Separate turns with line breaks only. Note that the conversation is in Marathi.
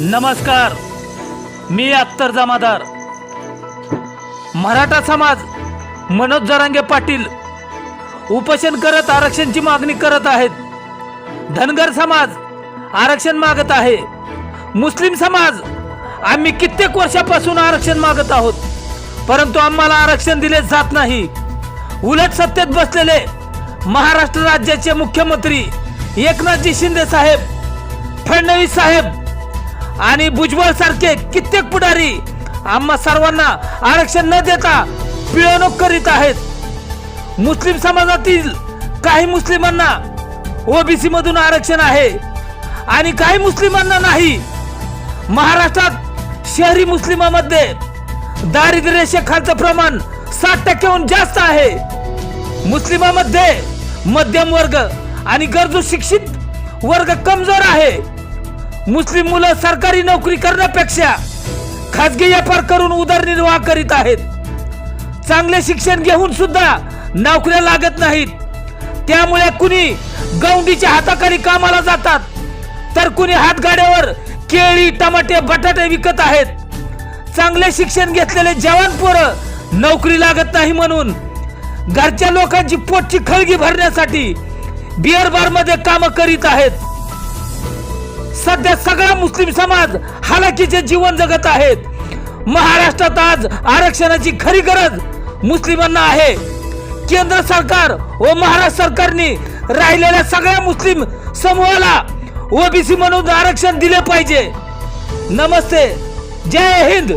नमस्कार मी अख्तर जमादार. मराठा समाज मनोज जरांगे पाटील उपोषण करत आरक्षणची मागणी करत आहेत. धनगर समाज आरक्षण मागत आहे. मुस्लिम समाज आम्ही कित्येक वर्षापासून आरक्षण मागत आहोत. परंतु आम्हाला आरक्षण दिले जात नाही. उलट सत्तेत बसलेले महाराष्ट्र राज्याचे मुख्यमंत्री एकनाथजी शिंदे साहेब फडणवीस साहेब आणि भुजबळ सारखे कित्येक पुढारी आम्हा सर्वांना आरक्षण न देता पिळवणूक करीत आहेत. मुस्लिम समाजातील काही मुस्लिमांना ओबीसी मधून आरक्षण आहे आणि काही मुस्लिमांना नाही. महाराष्ट्रात शहरी मुस्लिमांमध्ये दारिद्र्य रेषेखालचं प्रमाण साठ टक्क्याहून जास्त आहे. मुस्लिमांमध्ये मध्यम वर्ग आणि गरजू शिक्षित वर्ग कमजोर आहे. मुस्लिम मुलं सरकारी नोकरी करण्यापेक्षा खाजगी व्यापार करून उदरनिर्वाह करीत आहेत. चांगले शिक्षण घेऊन सुद्धा नोकऱ्या लागत नाहीत. त्यामुळे कुणी गौंडीच्या हाताखाली कामाला जातात. तर कुणी हातगाड्यावर केळी टमाटे बटाटे विकत आहेत. चांगले शिक्षण घेतलेले जवान पोरं नोकरी लागत नाही म्हणून घरच्या लोकांची पोटची खळगी भरण्यासाठी बिअर बारमध्ये काम करीत आहेत. सध्या सगळा मुस्लिम समाज हालाकीचे जीवन जगत आहेत महाराष्ट्रात आज आरक्षणाची खरी गरज मुस्लिमांना आहे. केंद्र सरकार व महाराष्ट्र सरकारने राहिलेल्या सगळ्या मुस्लिम समूहाला ओबीसी म्हणून आरक्षण दिले पाहिजे. नमस्ते. जय हिंद.